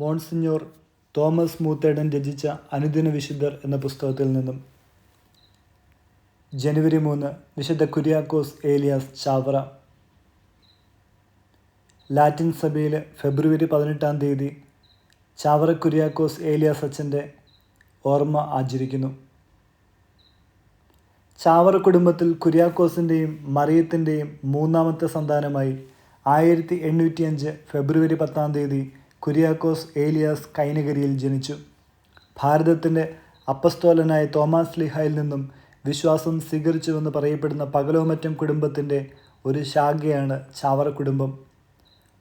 Monsignor Thomas Moothedan രചിച്ച അനുദിന വിശുദ്ധർ എന്ന പുസ്തകത്തിൽ നിന്നും. ജനുവരി മൂന്ന് വിശുദ്ധ കുര്യാക്കോസ് ഏലിയാസ് ചാവറ. ലാറ്റിൻ സഭയിൽ ഫെബ്രുവരി പതിനെട്ടാം തീയതി ചാവറ കുര്യാക്കോസ് ഏലിയാസ് അച്ഛന്റെ ഓർമ്മ ആചരിക്കുന്നു. ചാവറ കുടുംബത്തിൽ കുര്യാക്കോസിന്റെയും മറിയത്തിന്റെയും മൂന്നാമത്തെ സന്താനമായി ആയിരത്തി എണ്ണൂറ്റി അഞ്ച് ഫെബ്രുവരി പത്താം തീയതി കുര്യാക്കോസ് ഏലിയാസ് കൈനഗരിയിൽ ജനിച്ചു. ഭാരതത്തിന്റെ അപ്പസ്തോലനായ തോമാസ് ലിഹായിൽ നിന്നും വിശ്വാസം സ്വീകരിച്ചുവെന്ന് പറയപ്പെടുന്ന പകലോമറ്റം കുടുംബത്തിന്റെ ഒരു ശാഖയാണ് ചാവറ കുടുംബം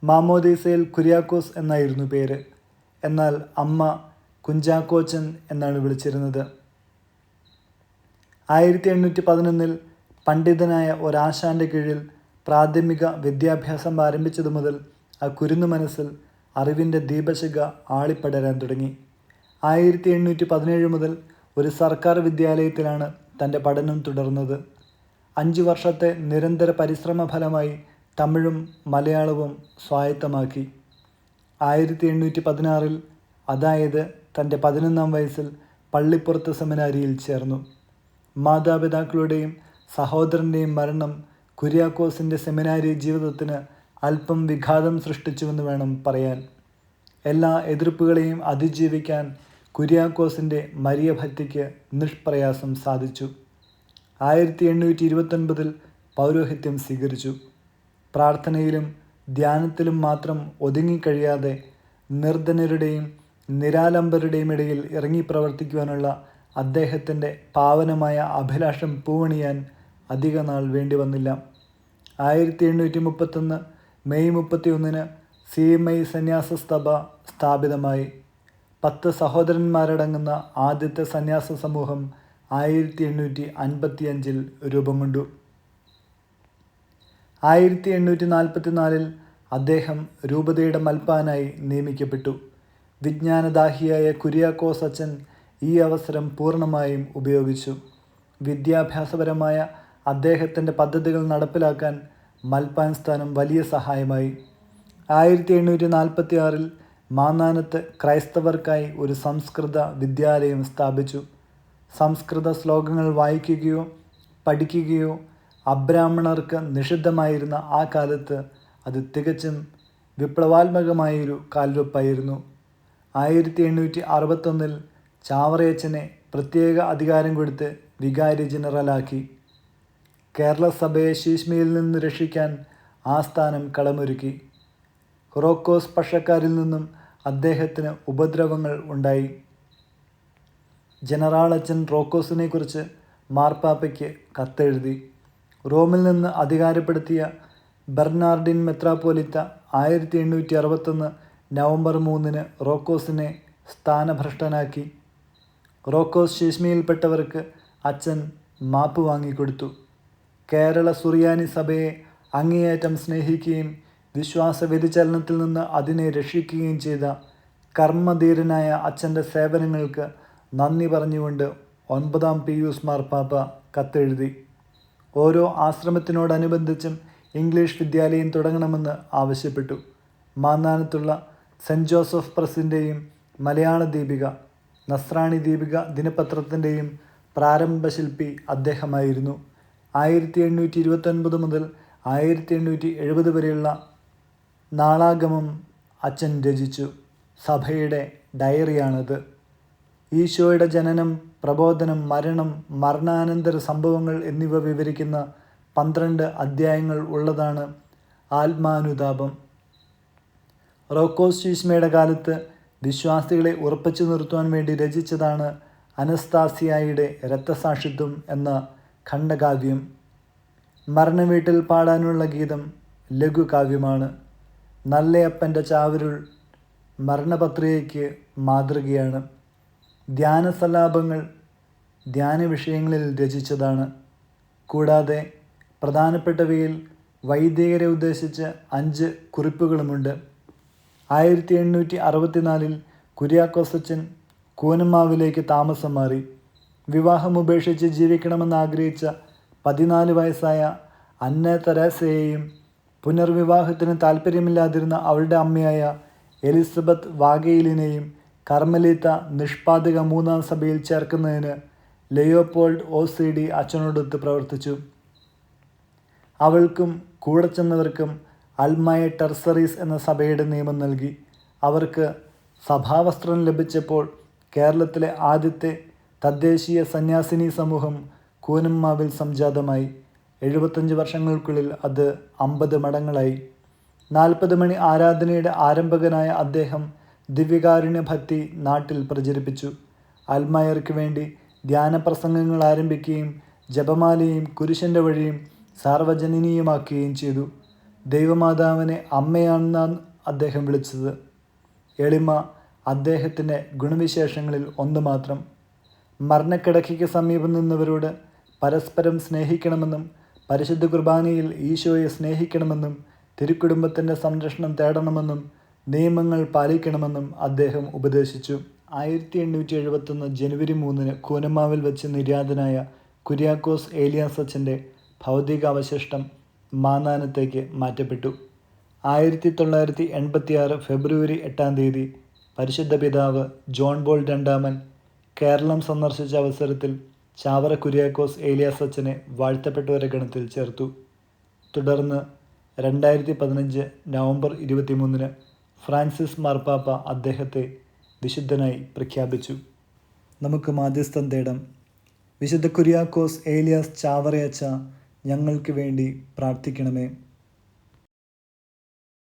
മാമോദീസയിൽ കുര്യാക്കോസ് എന്നായിരുന്നു പേര്. എന്നാൽ അമ്മ കുഞ്ചാക്കോച്ചൻ എന്നാണ് വിളിച്ചിരുന്നത്. ആയിരത്തി എണ്ണൂറ്റി പതിനൊന്നിൽ പണ്ഡിതനായ ഒരാശാന്റെ കീഴിൽ പ്രാഥമിക വിദ്യാഭ്യാസം ആരംഭിച്ചതു മുതൽ ആ കുരുന്നു മനസ്സിൽ അറിവിന്റെ ദീപശിഖ ആളിപ്പടരാൻ തുടങ്ങി. ആയിരത്തി എണ്ണൂറ്റി പതിനേഴ് മുതൽ ഒരു സർക്കാർ വിദ്യാലയത്തിലാണ് തന്റെ പഠനം തുടർന്നത്. അഞ്ച് വർഷത്തെ നിരന്തര പരിശ്രമ ഫലമായി തമിഴും മലയാളവും സ്വായത്തമാക്കി. ആയിരത്തി എണ്ണൂറ്റി പതിനാറിൽ അതായത് തന്റെ പതിനൊന്നാം വയസ്സിൽ പള്ളിപ്പുറത്ത് സെമിനാരിയിൽ ചേർന്നു. മാതാപിതാക്കളുടെയും സഹോദരന്റെയും മരണം കുര്യാക്കോസിന്റെ സെമിനാരി ജീവിതത്തിന് അല്പം വിഘാതം സൃഷ്ടിച്ചുവെന്ന് വേണം പറയാൻ. എല്ലാ എതിർപ്പുകളെയും അതിജീവിക്കാൻ കുര്യാക്കോസിന്റെ മരിയ ഭക്തിക്ക് നിഷ്പ്രയാസം സാധിച്ചു. ആയിരത്തി എണ്ണൂറ്റി ഇരുപത്തൊൻപതിൽ പൗരോഹിത്യം സ്വീകരിച്ചു. പ്രാർത്ഥനയിലും ധ്യാനത്തിലും മാത്രം ഒതുങ്ങിക്കഴിയാതെ നിർധനരുടെയും നിരാലംബരുടെയും ഇടയിൽ ഇറങ്ങി പ്രവർത്തിക്കുവാനുള്ള അദ്ദേഹത്തിന്റെ പാവനമായ അഭിലാഷം പൂവണിയാൻ അധിക നാൾ വേണ്ടി വന്നില്ല ആയിരത്തി എണ്ണൂറ്റി മുപ്പത്തൊന്ന് മെയ് മുപ്പത്തി ഒന്നിന് സി എം ഐ സന്യാസ സഭ സ്ഥാപിതമായി. പത്ത് സഹോദരന്മാരടങ്ങുന്ന ആദ്യത്തെ സന്യാസ സമൂഹം ആയിരത്തി എണ്ണൂറ്റി അൻപത്തി അഞ്ചിൽ രൂപം കൊണ്ടു ആയിരത്തി എണ്ണൂറ്റി നാൽപ്പത്തി നാലിൽ അദ്ദേഹം രൂപതയുടെ മൽപ്പാനായി നിയമിക്കപ്പെട്ടു. വിജ്ഞാനദാഹിയായ കുര്യാക്കോസ് അച്ഛൻ ഈ അവസരം പൂർണമായും ഉപയോഗിച്ചു. വിദ്യാഭ്യാസപരമായ അദ്ദേഹത്തിന്റെ പദ്ധതികൾ നടപ്പിലാക്കാൻ മൽപ്പാൻ സ്ഥാനം വലിയ സഹായമായി. ആയിരത്തി എണ്ണൂറ്റി നാൽപ്പത്തി ആറിൽ മാന്നാനത്ത് ക്രൈസ്തവർക്കായി ഒരു സംസ്കൃത വിദ്യാലയം സ്ഥാപിച്ചു. സംസ്കൃത ശ്ലോകങ്ങൾ വായിക്കുകയോ പഠിക്കുകയോ അബ്രാഹ്മണർക്ക് നിഷിദ്ധമായിരുന്ന ആ കാലത്ത് അത് തികച്ചും വിപ്ലവാത്മകമായൊരു കാൽവെപ്പായിരുന്നു. ആയിരത്തി എണ്ണൂറ്റി അറുപത്തൊന്നിൽ ചാവറയച്ചനെ പ്രത്യേക അധികാരം കൊടുത്ത് വികാരി ജനറലാക്കി. കേരള സഭയെ ശീഷ്മയിൽ നിന്ന് രക്ഷിക്കാൻ ആസ്ഥാനം സ്ഥാനം കളമൊരുക്കി. ഹൊറോക്കോസ് പക്ഷക്കാരിൽ നിന്നും അദ്ദേഹത്തിന് ഉപദ്രവങ്ങൾ ഉണ്ടായി. ജനറാൾ അച്ഛൻ റോക്കോസിനെക്കുറിച്ച് മാർപ്പാപ്പയ്ക്ക് കത്തെഴുതി. റോമിൽ നിന്ന് അധികാരപ്പെടുത്തിയ ബെർണാർഡിൻ മെത്രാപ്പോലിത്ത ആയിരത്തി എണ്ണൂറ്റി അറുപത്തൊന്ന് നവംബർ മൂന്നിന് റോക്കോസിനെ സ്ഥാനഭ്രഷ്ടനാക്കി. റോക്കോസ് ശീഷ്മയിൽപ്പെട്ടവർക്ക് അച്ഛൻ മാപ്പ് വാങ്ങിക്കൊടുത്തു. കേരള സുറിയാനി സഭയെ അങ്ങേയറ്റം സ്നേഹിക്കുകയും വിശ്വാസ വ്യതിചലനത്തിൽ നിന്ന് അതിനെ രക്ഷിക്കുകയും ചെയ്ത കർമ്മധീരനായ അച്ഛന്റെ സേവനങ്ങൾക്ക് നന്ദി പറഞ്ഞുകൊണ്ട് ഒൻപതാം പിയൂസ് മാർപ്പാപ്പ കത്തെഴുതി. ഓരോ ആശ്രമത്തിനോടനുബന്ധിച്ചും ഇംഗ്ലീഷ് വിദ്യാലയം തുടങ്ങണമെന്ന് ആവശ്യപ്പെട്ടു. മാന്നാനത്തുള്ള സെന്റ് ജോസഫ് പ്രസിന്റെയും മലയാള ദീപിക നസ്രാണി ദീപിക ദിനപത്രത്തിന്റെയും പ്രാരംഭശില്പി അദ്ദേഹമായിരുന്നു. ആയിരത്തി എണ്ണൂറ്റി ഇരുപത്തൊൻപത് മുതൽ ആയിരത്തി എണ്ണൂറ്റി എഴുപത് വരെയുള്ള നാളാഗമം അച്ഛൻ രചിച്ചു. സഭയുടെ ഡയറിയാണത്. ഈശോയുടെ ജനനം പ്രബോധനം മരണം മരണാനന്തര സംഭവങ്ങൾ എന്നിവ വിവരിക്കുന്ന പന്ത്രണ്ട് അധ്യായങ്ങൾ ഉള്ളതാണ് ആത്മാനുതാപം. റോക്കോസ് ചീസ്മയുടെ കാലത്ത് വിശ്വാസികളെ ഉറപ്പിച്ചു നിർത്തുവാൻ വേണ്ടി രചിച്ചതാണ് അനസ്താസിയായുടെ രക്തസാക്ഷിത്വം എന്ന ഖണ്ഡകാവ്യം. മരണവീട്ടിൽ പാടാനുള്ള ഗീതം ലഘുകാവ്യമാണ്. നല്ലയപ്പന്റെ ചാവരുൾ മരണപത്രികയ്ക്ക് മാതൃകയാണ്. ധ്യാനസലാപങ്ങൾ ധ്യാന വിഷയങ്ങളിൽ രചിച്ചതാണ്. കൂടാതെ പ്രധാനപ്പെട്ടവയിൽ വൈദികരെ ഉദ്ദേശിച്ച് അഞ്ച് കുറിപ്പുകളുമുണ്ട്. ആയിരത്തി എണ്ണൂറ്റി അറുപത്തിനാലിൽ കുര്യാക്കോസച്ചൻ കൂനമ്മാവിലേക്ക് താമസം മാറി. വിവാഹം ഉപേക്ഷിച്ച് ജീവിക്കണമെന്ന് ആഗ്രഹിച്ച പതിനാല് വയസ്സായ അന്ന തെരേസയെയും പുനർവിവാഹത്തിന് താല്പര്യമില്ലാതിരുന്ന അവളുടെ അമ്മയായ എലിസബത്ത് വാഗയിലിനെയും കർമ്മലീത്ത നിഷ്പാതിക മൂന്നാം സഭയിൽ ചേർക്കുന്നതിന് ലെയോപോൾഡ് ഒ സി ഡി അച്ഛനോടൊത്ത് പ്രവർത്തിച്ചു. അവൾക്കും കൂടെ ചെന്നവർക്കും അൽമായ ടെർസറീസ് എന്ന സഭയുടെ നിയമം നൽകി. അവർക്ക് സഭാവസ്ത്രം ലഭിച്ചപ്പോൾ കേരളത്തിലെ ആദ്യത്തെ തദ്ദേശീയ സന്യാസിനി സമൂഹം കൂനമ്മാവിൽ സംജാതമായി എഴുപത്തഞ്ച് വർഷങ്ങൾക്കുള്ളിൽ അത് അമ്പത് മടങ്ങളായി നാൽപ്പത് മണി ആരാധനയുടെ ആരംഭകനായ അദ്ദേഹം ദിവ്യകാരുണ്യ ഭക്തി നാട്ടിൽ പ്രചരിപ്പിച്ചു. അൽമായർക്ക് വേണ്ടി ധ്യാനപ്രസംഗങ്ങൾ ആരംഭിക്കുകയും ജപമാലയും കുരിശന്റെ വഴിയും സാർവജനീയമാക്കുകയും ചെയ്തു. ദൈവമാതാവിനെ അമ്മയാണെന്നാണ് അദ്ദേഹം വിളിച്ചത്. എളിമ അദ്ദേഹത്തിന്റെ ഗുണവിശേഷങ്ങളിൽ ഒന്ന് മാത്രം. മരണക്കിടക്കയ്ക്ക് സമീപം നിന്നവരോട് പരസ്പരം സ്നേഹിക്കണമെന്നും പരിശുദ്ധ കുർബാനയിൽ ഈശോയെ സ്നേഹിക്കണമെന്നും തിരുക്കുടുംബത്തിന്റെ സംരക്ഷണം തേടണമെന്നും നിയമങ്ങൾ പാലിക്കണമെന്നും അദ്ദേഹം ഉപദേശിച്ചു. ആയിരത്തി എണ്ണൂറ്റി എഴുപത്തൊന്ന് ജനുവരി മൂന്നിന് കൂനമാവിൽ വെച്ച് നിര്യാതനായ കുര്യാക്കോസ് ഏലിയാസ് അച്ഛന്റെ ഭൗതിക അവശിഷ്ടം മാന്നാനത്തേക്ക് മാറ്റപ്പെട്ടു. ആയിരത്തി തൊള്ളായിരത്തി എൺപത്തി ആറ് ഫെബ്രുവരി എട്ടാം തീയതി പരിശുദ്ധ പിതാവ് ജോൺ ബോൾ രണ്ടാമൻ കേരളം സന്ദർശിച്ച അവസരത്തിൽ ചാവറ കുര്യാക്കോസ് ഏലിയാസ് അച്ഛനെ വാഴ്ത്തപ്പെട്ടവരെ ഗണത്തിൽ ചേർത്തു. തുടർന്ന് രണ്ടായിരത്തി പതിനഞ്ച് നവംബർ ഇരുപത്തിമൂന്നിന് ഫ്രാൻസിസ് മാർപ്പാപ്പ അദ്ദേഹത്തെ വിശുദ്ധനായി പ്രഖ്യാപിച്ചു. നമുക്ക് മാധ്യസ്ഥം തേടാം. വിശുദ്ധ കുര്യാക്കോസ് ഏലിയാസ് ചാവറയച്ച ഞങ്ങൾക്ക് വേണ്ടി പ്രാർത്ഥിക്കണമേ.